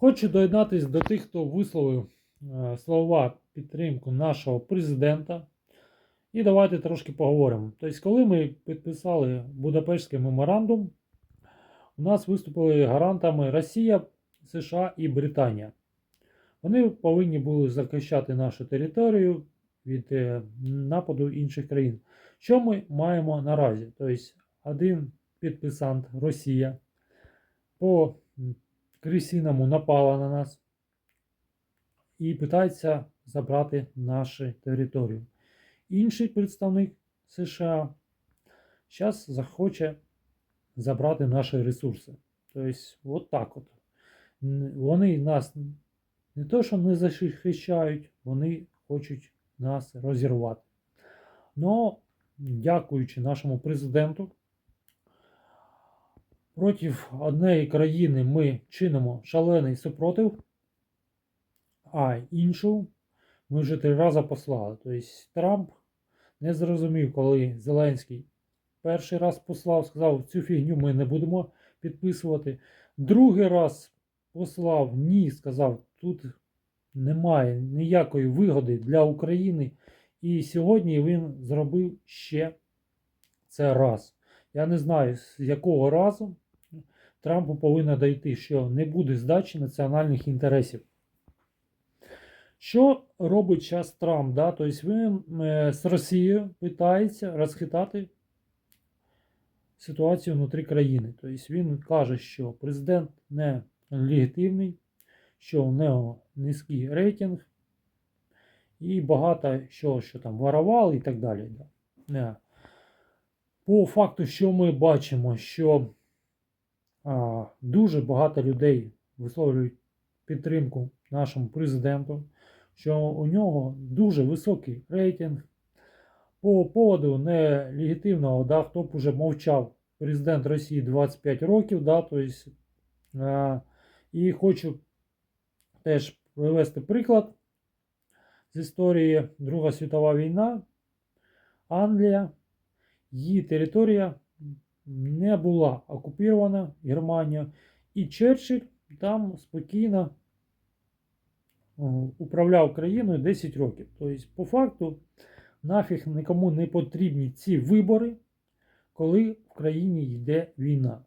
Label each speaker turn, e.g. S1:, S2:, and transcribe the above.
S1: Хочу доєднатися до тих, хто висловив е, слова підтримку нашого президента. І давайте трошки поговоримо. Тобто, коли ми підписали Будапештський меморандум, у нас виступили гарантами Росія, США і Британія. Вони повинні були захищати нашу територію від е, нападу інших країн. Що ми маємо наразі? Тобто, один підписант Росія по крисіному напала на нас і питається забрати нашу територію. Інший представник США зараз захоче забрати наші ресурси. Тобто, от так от. Вони нас не то, що не захищають, вони хочуть нас розірвати. Но, дякуючи нашому президенту, проти однієї країни ми чинимо шалений супротив, а іншу ми вже три рази послали. Тобто Трамп не зрозумів, коли Зеленський перший раз послав, сказав, цю фігню ми не будемо підписувати. Другий раз послав ні, сказав, тут немає ніякої вигоди для України. І сьогодні він зробив ще це раз. Я не знаю, з якого разу Трампу повинно дойти, що не буде здачі національних інтересів. Що робить зараз Трамп? Да? Тобто він е, з Росією питається розхитати ситуацію внутрі країни. Тобто він каже, що президент не легітимний, що у нього низький рейтинг і багато що, що там воровали і так далі. Да. По факту, що ми бачимо, що дуже багато людей висловлюють підтримку нашому президенту, що у нього дуже високий рейтинг. По поводу нелегітимного, да, хто б уже мовчав, президент Росії 25 років, да, то есть, і хочу теж привести приклад з історії Друга світова війна. Англія, її територія не була окупована Германія. і Черчилль там спокійно управляв країною 10 років. Тобто, по факту, нафіг нікому не потрібні ці вибори, коли в країні йде війна.